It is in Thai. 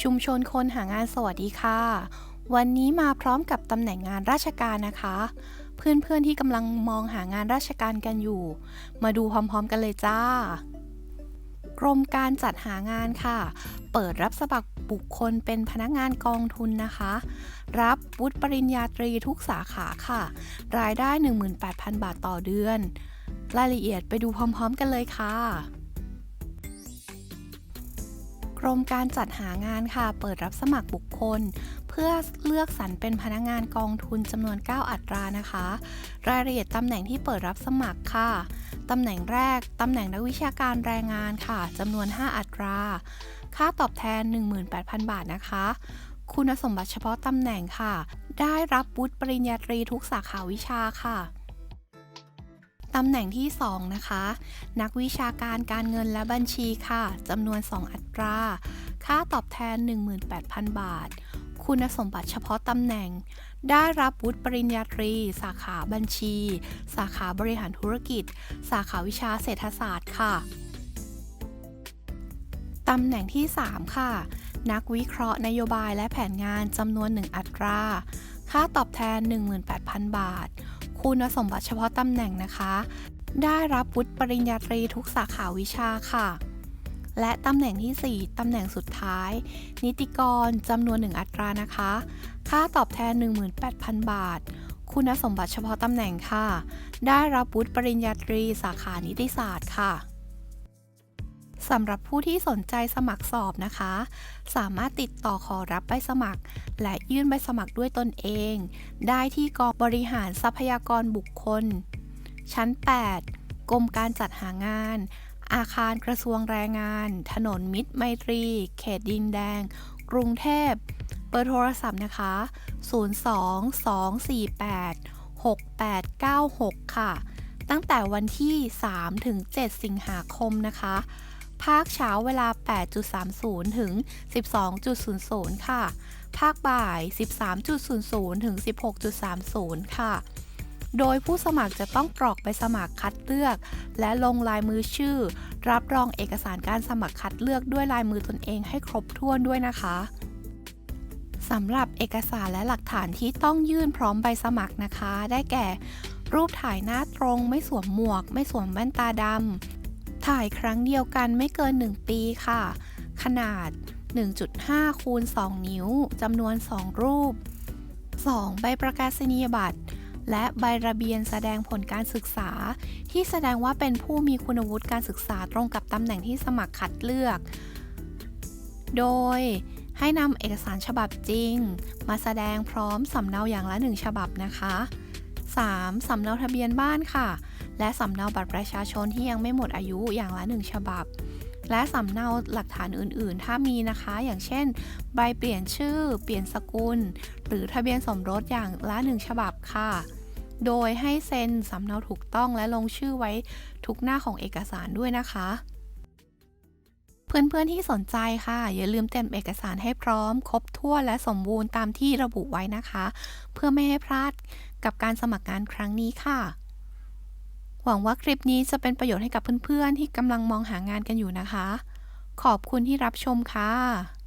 ชุมชนคนหางานสวัสดีค่ะ วันนี้มาพร้อมกับตำแหน่งงานราชการนะคะ เพื่อนๆที่กำลังมองหางานราชการกันอยู่ มาดูพร้อมๆกันเลยจ้ากรมการจัดหางานค่ะ เปิดรับสมัครบุคคลเป็นพนักงานกองทุนนะคะ รับวุฒิปริญญาตรีทุกสาขาค่ะ รายได้ 18,000 บาทต่อเดือน รายละเอียดไปดูพร้อมๆกันเลยค่ะ รมการจัดหางานค่ะ เปิดรับสมัครบุคคล เพื่อเลือกสรรเป็นพนักงานกองทุนจำนวน 9 อัตรานะคะ รายละเอียดตำแหน่งที่เปิดรับสมัครค่ะตำแหน่งแรก ตำแหน่งนักวิชาการแรงงานค่ะจำนวน 5 อัตรา ค่าตอบแทน 18,000 บาทนะคะ คุณสมบัติเฉพาะตำแหน่งค่ะ ได้รับวุฒิปริญญาตรีทุกสาขาวิชาค่ะ ตำแหน่งที่ 2 นะคะ นักวิชาการการเงินและบัญชีค่ะจำนวน 2 อัตรา ค่าตอบแทน 18,000 บาท คุณสมบัติเฉพาะตำแหน่ง ได้รับวุฒิปริญญาตรี สาขาบัญชี สาขาบริหารธุรกิจ สาขาวิชาเศรษฐศาสตร์ค่ะ ตำแหน่งที่ 3 ค่ะ นักวิเคราะห์นโยบายและแผนงานจำนวน 1 อัตรา ค่าตอบแทน 18,000 บาท คุณสมบัติเฉพาะตำแหน่งนะคะ ได้รับวุฒิปริญญาตรีทุกสาขาวิชาค่ะ และตำแหน่งทีสี่ 4 ตำแหน่งสุดท้าย นิติกรจำนวน 1 อัตรานะคะ ค่าตอบแทน 18,000 บาท คุณสมบัติเฉพาะตำแหน่งค่ะ ได้รับวุฒิปริญญาตรีสาขานิติศาสตร์ค่ะ สำหรับผู้ที่สนใจสมัครสอบนะคะ สามารถติดต่อขอรับใบสมัคร และยื่นใบสมัครด้วยตนเอง ได้ที่กองบริหารทรัพยากรบุคคล ชั้น 8 กรมการจัดหางาน อาคารกระทรวงแรงงาน ถนนมิตรไมตรี เขตดินแดง กรุงเทพเบอร์โทรศัพท์นะคะ 02 248 6896 ค่ะ ตั้งแต่วันที่ 3 ถึง 7 สิงหาคมนะคะ ภาคเช้าเวลา 8.30 ถึง 12.00 ค่ะ ภาคบ่าย 13.00 ถึง 16.30 ค่ะ โดยผู้สมัครจะต้องกรอกใบสมัครคัดเลือก และลงลายมือชื่อ รับรองเอกสารการสมัครคัดเลือกด้วยลายมือตนเองให้ครบถ้วนด้วยนะคะสำหรับเอกสารและหลักฐานที่ต้องยื่นพร้อมใบสมัครนะคะ ได้แก่ รูปถ่ายหน้าตรง ไม่สวมหมวก ไม่สวมแว่นตาดำ ถ่ายครั้งเดียวกันไม่เกิน 1 ปีค่ะ ขนาด 1.5 คูณ 2 นิ้วจำนวน 2 รูป 2. ใบประกาศนียบัตร และใบระเบียนแสดงผลการศึกษา ที่แสดงว่าเป็นผู้มีคุณวุฒิการศึกษาตรงกับตำแหน่งที่สมัครคัดเลือก โดยให้นำเอกสารฉบับจริง มาแสดงพร้อมสำเนาอย่างละ1ฉบับนะคะ 3. สำเนาทะเบียนบ้านค่ะ และสำเนาบัตรประชาชนที่ยังไม่หมดอายุอย่างละ1ฉบับ และสำเนาหลักฐานอื่น ๆ ถ้ามีนะคะ อย่างเช่น ใบเปลี่ยนชื่อ เปลี่ยนสกุล หรือทะเบียนสมรสอย่างละ1ฉบับค่ะ โดยให้เซ็นสำเนาถูกต้องและลงชื่อไว้ทุกหน้าของเอกสารด้วยนะคะเพื่อนๆ ที่สนใจค่ะ อย่าลืมเตรียมเอกสารให้พร้อม ครบถ้วนและสมบูรณ์ตามที่ระบุไว้นะคะ เพื่อไม่ให้พลาดกับการสมัครงานครั้งนี้ค่ะ หวังว่าคลิปนี้จะเป็นประโยชน์ให้กับเพื่อนๆ ที่กำลังมองหางานกันอยู่นะคะ ขอบคุณที่รับชมค่ะ